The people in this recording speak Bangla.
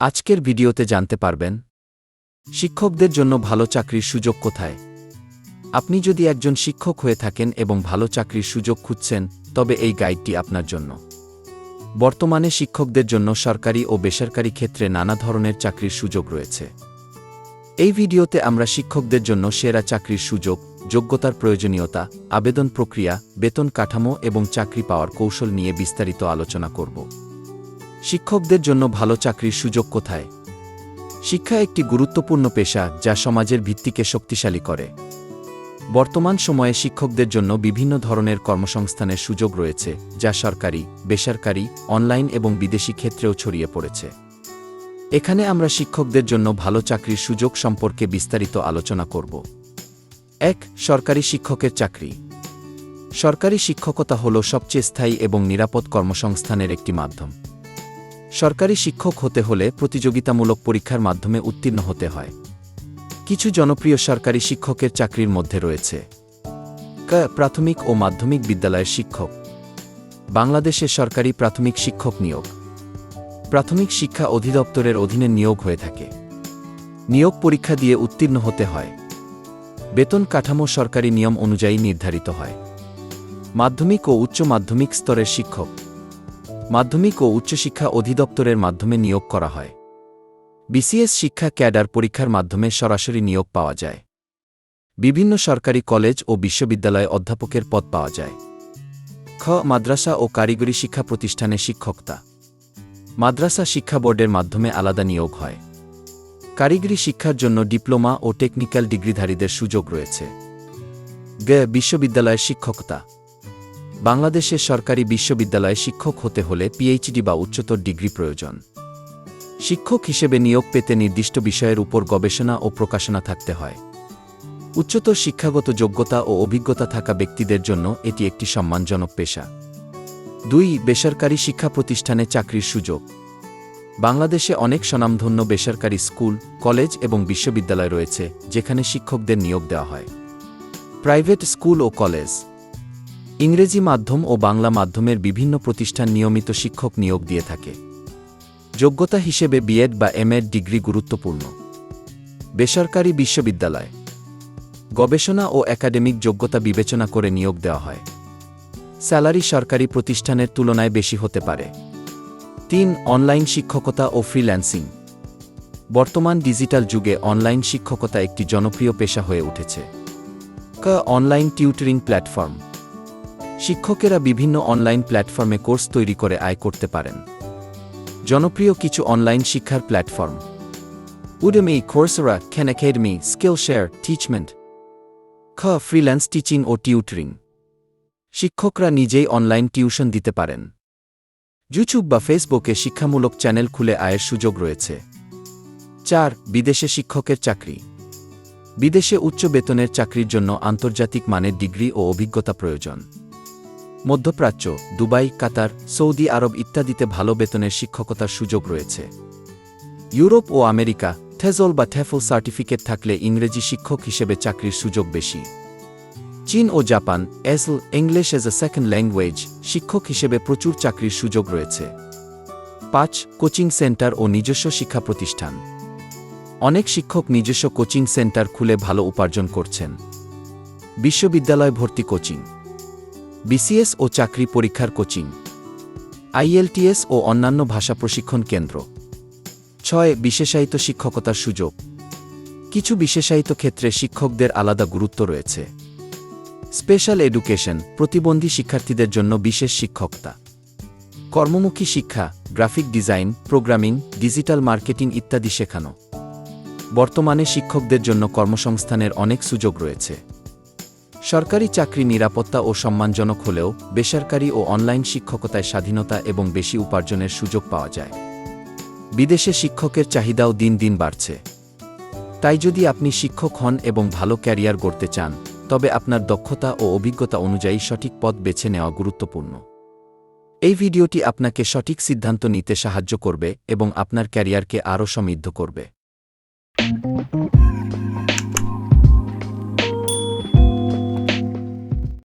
আজকের ভিডিওতে জানতে পারবেন, শিক্ষকদের জন্য ভালো চাকরির সুযোগ কোথায়? আপনি যদি একজন শিক্ষক হয়ে থাকেন এবং ভালো চাকরির সুযোগ খুঁজছেন, তবে এই গাইডটি আপনার জন্য। বর্তমানে শিক্ষকদের জন্য সরকারি ও বেসরকারি ক্ষেত্রে নানা ধরনের চাকরির সুযোগ রয়েছে। এই ভিডিওতে আমরা শিক্ষকদের জন্য সেরা চাকরির সুযোগ, যোগ্যতার প্রয়োজনীয়তা, আবেদন প্রক্রিয়া, বেতন কাঠামো এবং চাকরি পাওয়ার কৌশল নিয়ে বিস্তারিত আলোচনা করব। শিক্ষকদের জন্য ভালো চাকরির সুযোগ কোথায়? শিক্ষা একটি গুরুত্বপূর্ণ পেশা যা সমাজের ভিত্তিকে শক্তিশালী করে। বর্তমান সময়ে শিক্ষকদের জন্য বিভিন্ন ধরনের কর্মসংস্থানের সুযোগ রয়েছে, যা সরকারি, বেসরকারি, অনলাইন এবং বিদেশি ক্ষেত্রেও ছড়িয়ে পড়েছে। এখানে আমরা শিক্ষকদের জন্য ভালো চাকরির সুযোগ সম্পর্কে বিস্তারিত আলোচনা করব। এক, সরকারি শিক্ষকের চাকরি। সরকারি শিক্ষকতা হল সবচেয়ে স্থায়ী এবং নিরাপদ কর্মসংস্থানের একটি মাধ্যম। সরকারি শিক্ষক হতে হলে প্রতিযোগিতামূলক পরীক্ষার মাধ্যমে উত্তীর্ণ হতে হয়। কিছু জনপ্রিয় সরকারি শিক্ষকের চাকরির মধ্যে রয়েছে। প্রাথমিক ও মাধ্যমিক বিদ্যালয়ের শিক্ষক। বাংলাদেশে সরকারি প্রাথমিক শিক্ষক নিয়োগ। প্রাথমিক শিক্ষা অধিদপ্তরের অধীনে নিয়োগ হয়ে থাকে। নিয়োগ পরীক্ষা দিয়ে উত্তীর্ণ হতে হয়। বেতন কাঠামো সরকারি নিয়ম অনুযায়ী নির্ধারিত হয়। মাধ্যমিক ও উচ্চ মাধ্যমিক স্তরের শিক্ষক। মাধ্যমিক ও উচ্চশিক্ষা অধিদপ্তরের মাধ্যমে নিয়োগ করা হয়। বিসিএস শিক্ষা ক্যাডার পরীক্ষার মাধ্যমে সরাসরি নিয়োগ পাওয়া যায়। বিভিন্ন সরকারি কলেজ ও বিশ্ববিদ্যালয়ে অধ্যাপকের পদ পাওয়া যায়। খ. মাদ্রাসা ও কারিগরি শিক্ষা প্রতিষ্ঠানে শিক্ষকতা। মাদ্রাসা শিক্ষা বোর্ডের মাধ্যমে আলাদা নিয়োগ হয়। কারিগরি শিক্ষার জন্য ডিপ্লোমা ও টেকনিক্যাল ডিগ্রিধারীদের সুযোগ রয়েছে। গ. বিশ্ববিদ্যালয়ের শিক্ষকতা। বাংলাদেশের সরকারি বিশ্ববিদ্যালয়ে শিক্ষক হতে হলে পিএইচডি বা উচ্চতর ডিগ্রি প্রয়োজন। শিক্ষক হিসেবে নিয়োগ পেতে নির্দিষ্ট বিষয়ের উপর গবেষণা ও প্রকাশনা থাকতে হয়। উচ্চতর শিক্ষাগত যোগ্যতা ও অভিজ্ঞতা থাকা ব্যক্তিদের জন্য এটি একটি সম্মানজনক পেশা। দুই, বেসরকারি শিক্ষা প্রতিষ্ঠানে চাকরির সুযোগ। বাংলাদেশে অনেক স্বনামধন্য বেসরকারি স্কুল, কলেজ এবং বিশ্ববিদ্যালয় রয়েছে, যেখানে শিক্ষকদের নিয়োগ দেওয়া হয়। প্রাইভেট স্কুল ও কলেজ। ইংরেজি মাধ্যম ও বাংলা মাধ্যমের বিভিন্ন প্রতিষ্ঠান নিয়মিত শিক্ষক নিয়োগ দিয়ে থাকে। যোগ্যতা হিসেবে বিএড বা এমএড ডিগ্রি গুরুত্বপূর্ণ। বেসরকারি বিশ্ববিদ্যালয়। গবেষণা ও একাডেমিক যোগ্যতা বিবেচনা করে নিয়োগ দেওয়া হয়। স্যালারি সরকারি প্রতিষ্ঠানের তুলনায় বেশি হতে পারে। তিন, অনলাইন শিক্ষকতা ও ফ্রিল্যান্সিং। বর্তমান ডিজিটাল যুগে অনলাইন শিক্ষকতা একটি জনপ্রিয় পেশা হয়ে উঠেছে। ক, অনলাইন টিউটরিং প্ল্যাটফর্ম। শিক্ষকেরা বিভিন্ন অনলাইন প্ল্যাটফর্মে কোর্স তৈরি করে আয় করতে পারেন। জনপ্রিয় কিছু অনলাইন শিক্ষার platform Udemy Coursera Khan academy Skillshare টিচমেন্ট খ ফ্রিল্যান্স টিচিং ও টিউটরিং শিক্ষকরা নিজেই অনলাইন টিউশন দিতে পারেন। ইউটিউব বা ফেসবুকে শিক্ষামূলক চ্যানেল খুলে আয়ের সুযোগ রয়েছে। চার, বিদেশে শিক্ষকের চাকরি। বিদেশে উচ্চ বেতনের চাকরির জন্য আন্তর্জাতিক মানের ডিগ্রি ও অভিজ্ঞতা প্রয়োজন। মধ্যপ্রাচ্য, দুবাই, কাতার, সৌদি আরব ইত্যাদিতে ভালো বেতনের শিক্ষকতার সুযোগ রয়েছে। ইউরোপ ও আমেরিকা, থেজল বা ঠেফল সার্টিফিকেট থাকলে ইংরেজি শিক্ষক হিসেবে চাকরির সুযোগ বেশি। চীন ও Japan ESL English as a second language, শিক্ষক হিসেবে প্রচুর চাকরির সুযোগ রয়েছে। পাঁচ, কোচিং সেন্টার ও নিজস্ব শিক্ষা প্রতিষ্ঠান। অনেক শিক্ষক নিজস্ব কোচিং সেন্টার খুলে ভালো উপার্জন করছেন। বিশ্ববিদ্যালয় ভর্তি কোচিং। বিসিএস ও চাকরি পরীক্ষার কোচিং, আইএলটিএস ও অন্যান্য ভাষা প্রশিক্ষণ কেন্দ্র। ছয়, বিশেষায়িত শিক্ষকতার সুযোগ। কিছু বিশেষায়িত ক্ষেত্রে শিক্ষকদের আলাদা গুরুত্ব রয়েছে। স্পেশাল এডুকেশন, প্রতিবন্ধী শিক্ষার্থীদের জন্য বিশেষ শিক্ষকতা। কর্মমুখী শিক্ষা, graphic design, programming, digital marketing ইত্যাদি শেখানো। বর্তমানে শিক্ষকদের জন্য কর্মসংস্থানের অনেক সুযোগ রয়েছে। সরকারি চাকরি নিরাপত্তা ও সম্মানজনক হলেও বেসরকারি ও অনলাইন শিক্ষকতায় স্বাধীনতা এবং বেশি উপার্জনের সুযোগ পাওয়া যায়। বিদেশে শিক্ষকের চাহিদাও দিন দিন বাড়ছে। তাই যদি আপনি শিক্ষক হন এবং ভালো ক্যারিয়ার গড়তে চান, তবে আপনার দক্ষতা ও অভিজ্ঞতা অনুযায়ী সঠিক পথ বেছে নেওয়া গুরুত্বপূর্ণ। এই ভিডিওটি আপনাকে সঠিক সিদ্ধান্ত নিতে সাহায্য করবে এবং আপনার ক্যারিয়ারকে আরও সমৃদ্ধ করবে।